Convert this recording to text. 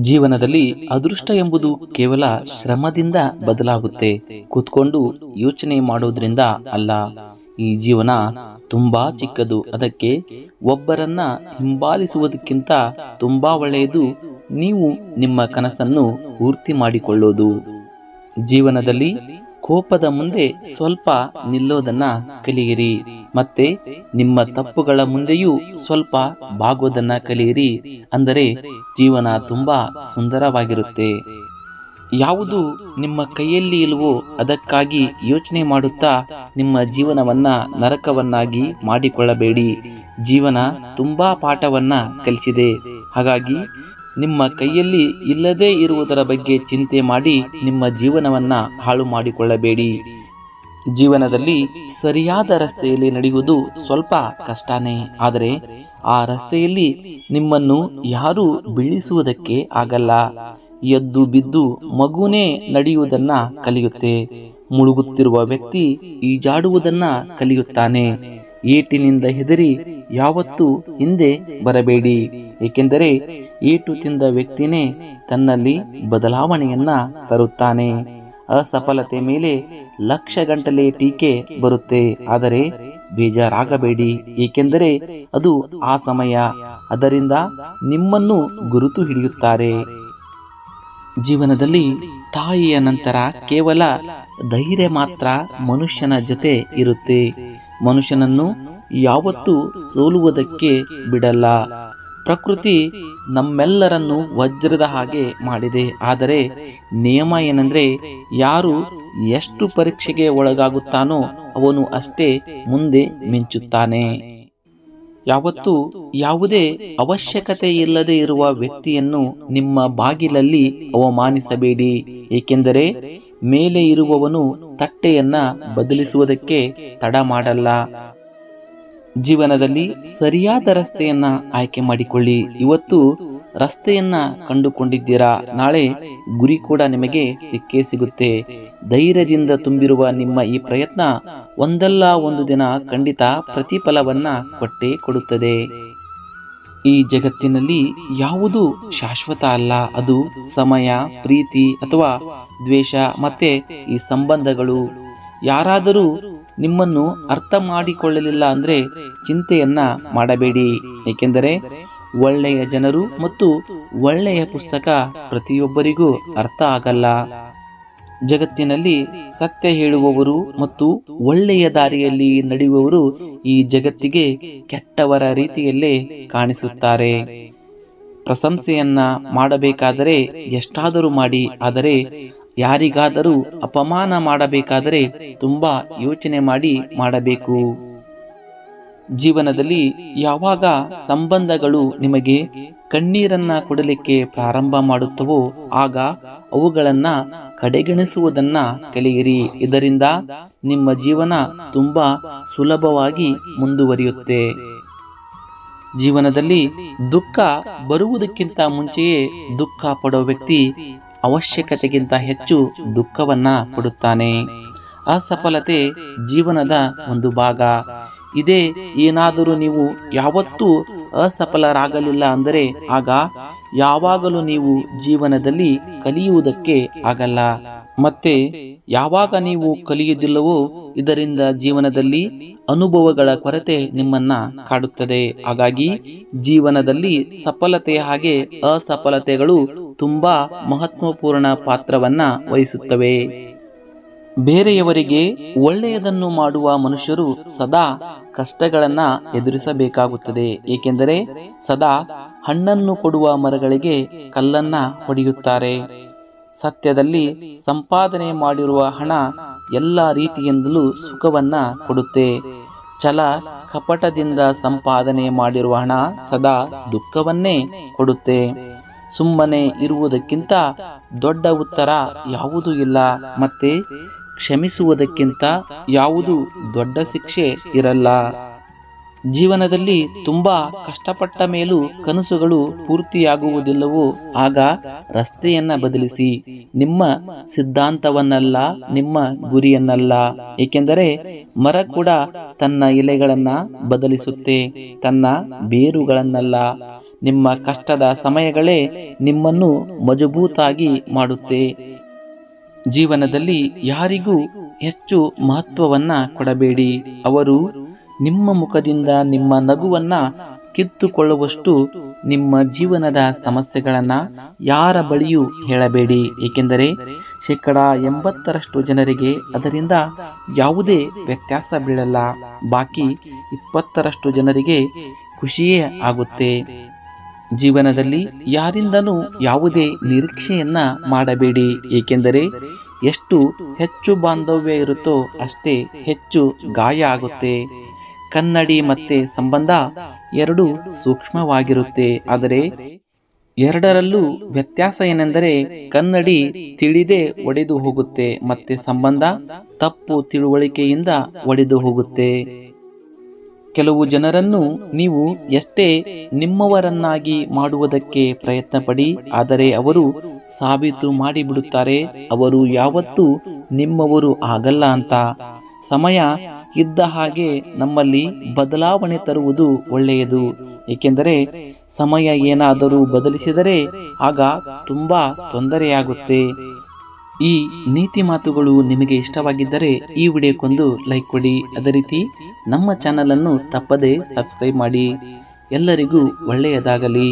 ಜೀವನದಲ್ಲಿ ಅದೃಷ್ಟ ಎಂಬುದು ಕೇವಲ ಶ್ರಮದಿಂದ ಬದಲಾಗುತ್ತೆ. ಕೂತ್ಕೊಂಡು ಯೋಚನೆ ಮಾಡೋದ್ರಿಂದ ಅಲ್ಲ. ಈ ಜೀವನ ತುಂಬಾ ಚಿಕ್ಕದು. ಅದಕ್ಕೆ ಒಬ್ಬರನ್ನ ಹಿಂಬಾಲಿಸುವುದಕ್ಕಿಂತ ತುಂಬಾ ಒಳ್ಳೆಯದು ನೀವು ನಿಮ್ಮ ಕನಸನ್ನು ಪೂರ್ತಿ ಮಾಡಿಕೊಳ್ಳೋದು. ಜೀವನದಲ್ಲಿ ಕೋಪದ ಮುಂದೆ ಸ್ವಲ್ಪ ನಿಲ್ಲೋದನ್ನ ಕಲಿಯಿರಿ. ಮತ್ತೆ ನಿಮ್ಮ ತಪ್ಪುಗಳ ಮುಂದೆಯೂ ಸ್ವಲ್ಪ ಬಾಗೋದನ್ನ ಕಲಿಯಿರಿ. ಅಂದರೆ ಜೀವನ ತುಂಬಾ ಸುಂದರವಾಗಿರುತ್ತೆ. ಯಾವುದು ನಿಮ್ಮ ಕೈಯಲ್ಲಿ ಇಲ್ವೋ ಅದಕ್ಕಾಗಿ ಯೋಚನೆ ಮಾಡುತ್ತಾ ನಿಮ್ಮ ಜೀವನವನ್ನ ನರಕವನ್ನಾಗಿ ಮಾಡಿಕೊಳ್ಳಬೇಡಿ. ಜೀವನ ತುಂಬಾ ಪಾಠವನ್ನ ಕಲಿಸಿದೆ. ಹಾಗಾಗಿ ನಿಮ್ಮ ಕೈಯಲ್ಲಿ ಇಲ್ಲದೇ ಇರುವುದರ ಬಗ್ಗೆ ಚಿಂತೆ ಮಾಡಿ ನಿಮ್ಮ ಜೀವನವನ್ನು ಹಾಳು ಮಾಡಿಕೊಳ್ಳಬೇಡಿ. ಜೀವನದಲ್ಲಿ ಸರಿಯಾದ ರಸ್ತೆಯಲ್ಲಿ ನಡೆಯುವುದು ಸ್ವಲ್ಪ ಕಷ್ಟನೇ. ಆದರೆ ಆ ರಸ್ತೆಯಲ್ಲಿ ನಿಮ್ಮನ್ನು ಯಾರೂ ಬೀಳಿಸುವುದಕ್ಕೆ ಆಗಲ್ಲ. ಎದ್ದು ಬಿದ್ದು ಮಗುನೇ ನಡೆಯುವುದನ್ನ ಕಲಿಯುತ್ತೆ. ಮುಳುಗುತ್ತಿರುವ ವ್ಯಕ್ತಿ ಈಜಾಡುವುದನ್ನು ಕಲಿಯುತ್ತಾನೆ. ಏಟಿನಿಂದ ಹೆದರಿ ಯಾವತ್ತೂ ಹಿಂದೆ ಬರಬೇಡಿ. ಏಕೆಂದರೆ ಏಟು ತಿಂದ ವ್ಯಕ್ತಿನೇ ತನ್ನಲ್ಲಿ ಬದಲಾವಣೆಯನ್ನ ತರುತ್ತಾನೆ. ಅಸಫಲತೆ ಮೇಲೆ ಲಕ್ಷ ಗಂಟಲೆ ಟೀಕೆ ಬರುತ್ತೆ. ಆದರೆ ಬೇಜಾರಾಗಬೇಡಿ. ಏಕೆಂದರೆ ಅದು ಆ ಸಮಯ. ಅದರಿಂದ ನಿಮ್ಮನ್ನು ಗುರುತು ಹಿಡಿಯುತ್ತಾರೆ. ಜೀವನದಲ್ಲಿ ತಾಯಿಯ ನಂತರ ಕೇವಲ ಧೈರ್ಯ ಮಾತ್ರ ಮನುಷ್ಯನ ಜೊತೆ ಇರುತ್ತೆ. ಮನುಷ್ಯನನ್ನು ಯಾವತ್ತೂ ಸೋಲುವುದಕ್ಕೆ ಬಿಡಲ್ಲ. ಪ್ರಕೃತಿ ನಮ್ಮೆಲ್ಲರನ್ನು ವಜ್ರದ ಹಾಗೆ ಮಾಡಿದೆ. ಆದರೆ ನಿಯಮ ಏನಂದ್ರೆ ಯಾರು ಎಷ್ಟು ಪರೀಕ್ಷೆಗೆ ಒಳಗಾಗುತ್ತಾನೋ ಅವನು ಅಷ್ಟೇ ಮುಂದೆ ಮಿಂಚುತ್ತಾನೆ. ಯಾವತ್ತೂ ಯಾವುದೇ ಅವಶ್ಯಕತೆ ಇಲ್ಲದೆ ಇರುವ ವ್ಯಕ್ತಿಯನ್ನು ನಿಮ್ಮ ಬಾಗಿಲಲ್ಲಿ ಅವಮಾನಿಸಬೇಡಿ. ಏಕೆಂದರೆ ಮೇಲೆ ಇರುವವನು ತಟ್ಟೆಯನ್ನ ಬದಲಿಸುವುದಕ್ಕೆ ತಡ ಮಾಡಲ್ಲ. ಜೀವನದಲ್ಲಿ ಸರಿಯಾದ ರಸ್ತೆಯನ್ನ ಆಯ್ಕೆ ಮಾಡಿಕೊಳ್ಳಿ. ಇವತ್ತು ರಸ್ತೆಯನ್ನ ಕಂಡುಕೊಂಡಿದ್ದೀರಾ? ನಾಳೆ ಗುರಿ ಕೂಡ ನಿಮಗೆ ಸಿಕ್ಕೇ ಸಿಗುತ್ತೆ. ಧೈರ್ಯದಿಂದ ತುಂಬಿರುವ ನಿಮ್ಮ ಈ ಪ್ರಯತ್ನ ಒಂದಲ್ಲ ಒಂದು ದಿನ ಖಂಡಿತ ಪ್ರತಿಫಲವನ್ನ ಕೊಟ್ಟೇ ಕೊಡುತ್ತದೆ. ಈ ಜಗತ್ತಿನಲ್ಲಿ ಯಾವುದು ಶಾಶ್ವತ ಅಲ್ಲ. ಅದು ಸಮಯ, ಪ್ರೀತಿ ಅಥವಾ ದ್ವೇಷ, ಮತ್ತೆ ಈ ಸಂಬಂಧಗಳು. ಯಾರಾದರೂ ನಿಮ್ಮನ್ನು ಅರ್ಥ ಮಾಡಿಕೊಳ್ಳಲಿಲ್ಲ ಅಂದ್ರೆ ಚಿಂತೆಯನ್ನ ಮಾಡಬೇಡಿ. ಏಕೆಂದರೆ ಒಳ್ಳೆಯ ಜನರು ಮತ್ತು ಒಳ್ಳೆಯ ಪುಸ್ತಕ ಪ್ರತಿಯೊಬ್ಬರಿಗೂ ಅರ್ಥ ಆಗಲ್ಲ. ಜಗತ್ತಿನಲ್ಲಿ ಸತ್ಯ ಹೇಳುವವರು ಮತ್ತು ಒಳ್ಳೆಯ ದಾರಿಯಲ್ಲಿ ನಡೆಯುವವರು ಈ ಜಗತ್ತಿಗೆ ಕೆಟ್ಟವರ ರೀತಿಯಲ್ಲೇ ಕಾಣಿಸುತ್ತಾರೆ. ಪ್ರಶಂಸೆಯನ್ನ ಮಾಡಬೇಕಾದರೆ ಎಷ್ಟಾದರೂ ಮಾಡಿ, ಆದರೆ ಯಾರಿಗಾದರೂ ಅಪಮಾನ ಮಾಡಬೇಕಾದರೆ ತುಂಬಾ ಯೋಚನೆ ಮಾಡಿ ಮಾಡಬೇಕು. ಜೀವನದಲ್ಲಿ ಯಾವಾಗ ಸಂಬಂಧಗಳು ನಿಮಗೆ ಕಣ್ಣೀರನ್ನ ಕೊಡಲಿಕ್ಕೆ ಪ್ರಾರಂಭ ಮಾಡುತ್ತವೋ ಆಗ ಅವುಗಳನ್ನ ಕಡೆಗಣಿಸುವುದನ್ನ ಕಲಿಯಿರಿ. ಇದರಿಂದ ನಿಮ್ಮ ಜೀವನ ತುಂಬಾ ಸುಲಭವಾಗಿ ಮುಂದುವರಿಯುತ್ತೆ. ಜೀವನದಲ್ಲಿ ದುಃಖ ಬರುವುದಕ್ಕಿಂತ ಮುಂಚೆಯೇ ದುಃಖ ಪಡೋ ವ್ಯಕ್ತಿ ಅವಶ್ಯಕತೆಗಿಂತ ಹೆಚ್ಚು ದುಃಖವನ್ನ ಪಡುತ್ತಾನೆ. ಅಸಫಲತೆ ಜೀವನದ ಒಂದು ಭಾಗ. ಇದೇ ಏನಾದರೂ ನೀವು ಯಾವತ್ತೂ ಅಸಫಲರಾಗಲಿಲ್ಲ ಅಂದರೆ ಆಗ ಯಾವಾಗಲೂ ನೀವು ಜೀವನದಲ್ಲಿ ಕಲಿಯುವುದಕ್ಕೆ ಆಗಲ್ಲ. ಮತ್ತೆ ಯಾವಾಗ ನೀವು ಕಲಿಯುವುದಿಲ್ಲವೋ ಇದರಿಂದ ಜೀವನದಲ್ಲಿ ಅನುಭವಗಳ ಕೊರತೆ ನಿಮ್ಮನ್ನ ಕಾಡುತ್ತದೆ. ಹಾಗಾಗಿ ಜೀವನದಲ್ಲಿ ಸಫಲತೆಯ ಹಾಗೆ ಅಸಫಲತೆಗಳು ತುಂಬಾ ಮಹತ್ವಪೂರ್ಣ ಪಾತ್ರವನ್ನ ವಹಿಸುತ್ತವೆ. ಬೇರೆಯವರಿಗೆ ಒಳ್ಳೆಯದನ್ನು ಮಾಡುವ ಮನುಷ್ಯರು ಸದಾ ಕಷ್ಟಗಳನ್ನ ಎದುರಿಸಬೇಕಾಗುತ್ತದೆ. ಏಕೆಂದರೆ ಸದಾ ಹಣ್ಣನ್ನು ಕೊಡುವ ಮರಗಳಿಗೆ ಕಲ್ಲನ್ನ ಹೊಡೆಯುತ್ತಾರೆ. ಸತ್ಯದಲ್ಲಿ ಸಂಪಾದನೆ ಮಾಡಿರುವ ಹಣ ಎಲ್ಲ ರೀತಿಯಿಂದಲೂ ಸುಖವನ್ನ ಕೊಡುತ್ತೆ. ಛಲ ಕಪಟದಿಂದ ಸಂಪಾದನೆ ಮಾಡಿರುವ ಹಣ ಸದಾ ದುಃಖವನ್ನೇ ಕೊಡುತ್ತೆ. ಸುಮ್ಮನೆ ಇರುವುದಕ್ಕಿಂತ ದೊಡ್ಡ ಉತ್ತರ ಯಾವುದೂ ಇಲ್ಲ. ಮತ್ತೆ ಕ್ಷಮಿಸುವುದಕ್ಕಿಂತ ಯಾವುದು ದೊಡ್ಡ ಶಿಕ್ಷೆ ಇರಲ್ಲ. ಜೀವನದಲ್ಲಿ ತುಂಬಾ ಕಷ್ಟಪಟ್ಟ ಮೇಲೂ ಕನಸುಗಳು ಪೂರ್ತಿಯಾಗುವುದಿಲ್ಲವೋ, ಆಗ ರಸ್ತೆಯನ್ನ ಬದಲಿಸಿ. ನಿಮ್ಮ ಸಿದ್ಧಾಂತವನ್ನಲ್ಲ, ನಿಮ್ಮ ಗುರಿಯನ್ನಲ್ಲ. ಏಕೆಂದರೆ ಮರ ಕೂಡ ತನ್ನ ಎಲೆಗಳನ್ನ ಬದಲಿಸುತ್ತೆ, ತನ್ನ ಬೇರುಗಳನ್ನಲ್ಲ. ನಿಮ್ಮ ಕಷ್ಟದ ಸಮಯಗಳೇ ನಿಮ್ಮನ್ನು ಮಜಬೂತಾಗಿ ಮಾಡುತ್ತೆ. ಜೀವನದಲ್ಲಿ ಯಾರಿಗೂ ಹೆಚ್ಚು ಮಹತ್ವವನ್ನ ಕೊಡಬೇಡಿ. ಅವರು ನಿಮ್ಮ ಮುಖದಿಂದ ನಿಮ್ಮ ನಗುವನ್ನ ಕಿತ್ತುಕೊಳ್ಳುವಷ್ಟು ನಿಮ್ಮ ಜೀವನದ ಸಮಸ್ಯೆಗಳನ್ನ ಯಾರ ಬಳಿಯೂ ಹೇಳಬೇಡಿ. ಏಕೆಂದರೆ ಶೇಕಡ ಎಂಬತ್ತರಷ್ಟು ಜನರಿಗೆ ಅದರಿಂದ ಯಾವುದೇ ವ್ಯತ್ಯಾಸ ಬೀಳಲ್ಲ. ಬಾಕಿ ಇಪ್ಪತ್ತರಷ್ಟು ಜನರಿಗೆ ಖುಷಿಯೇ ಆಗುತ್ತೆ. ಜೀವನದಲ್ಲಿ ಯಾರಿಂದನೂ ಯಾವುದೇ ನಿರೀಕ್ಷೆಯನ್ನ ಮಾಡಬೇಡಿ. ಏಕೆಂದರೆ ಎಷ್ಟು ಹೆಚ್ಚು ಬಾಂಧವ್ಯ ಇರುತ್ತೋ ಅಷ್ಟೇ ಹೆಚ್ಚು ಗಾಯ ಆಗುತ್ತೆ. ಕನ್ನಡಿ ಮತ್ತೆ ಸಂಬಂಧ ಎರಡು ಸೂಕ್ಷ್ಮವಾಗಿರುತ್ತೆ. ಆದರೆ ಎರಡರಲ್ಲೂ ವ್ಯತ್ಯಾಸ ಏನೆಂದರೆ ಕನ್ನಡಿ ತಿಳಿದೇ ಒಡೆದು ಹೋಗುತ್ತೆ ಮತ್ತೆ ಸಂಬಂಧ ತಪ್ಪು ತಿಳುವಳಿಕೆಯಿಂದ ಒಡೆದು ಹೋಗುತ್ತೆ. ಕೆಲವು ಜನರನ್ನು ನೀವು ಎಷ್ಟೇ ನಿಮ್ಮವರನ್ನಾಗಿ ಮಾಡುವುದಕ್ಕೆ ಪ್ರಯತ್ನ ಪಡಿ ಆದರೆ ಅವರು ಸಾಬೀತು ಮಾಡಿಬಿಡುತ್ತಾರೆ, ಅವರು ಯಾವತ್ತೂ ನಿಮ್ಮವರು ಆಗಲ್ಲ ಅಂತ. ಸಮಯ ಇದ್ದ ಹಾಗೆ ನಮ್ಮಲ್ಲಿ ಬದಲಾವಣೆ ತರುವುದು ಒಳ್ಳೆಯದು, ಏಕೆಂದರೆ ಸಮಯ ಏನಾದರೂ ಬದಲಿಸಿದರೆ ಆಗ ತುಂಬಾ ತೊಂದರೆಯಾಗುತ್ತೆ. ಈ ನೀತಿ ಮಾತುಗಳು ನಿಮಗೆ ಇಷ್ಟವಾಗಿದ್ದರೆ ಈ ವಿಡಿಯೋಕ್ಕೊಂದು ಲೈಕ್ ಕೊಡಿ. ಅದೇ ರೀತಿ ನಮ್ಮ ಚಾನಲ್ ಅನ್ನು ತಪ್ಪದೇ ಸಬ್ಸ್ಕ್ರೈಬ್ ಮಾಡಿ. ಎಲ್ಲರಿಗೂ ಒಳ್ಳೆಯದಾಗಲಿ.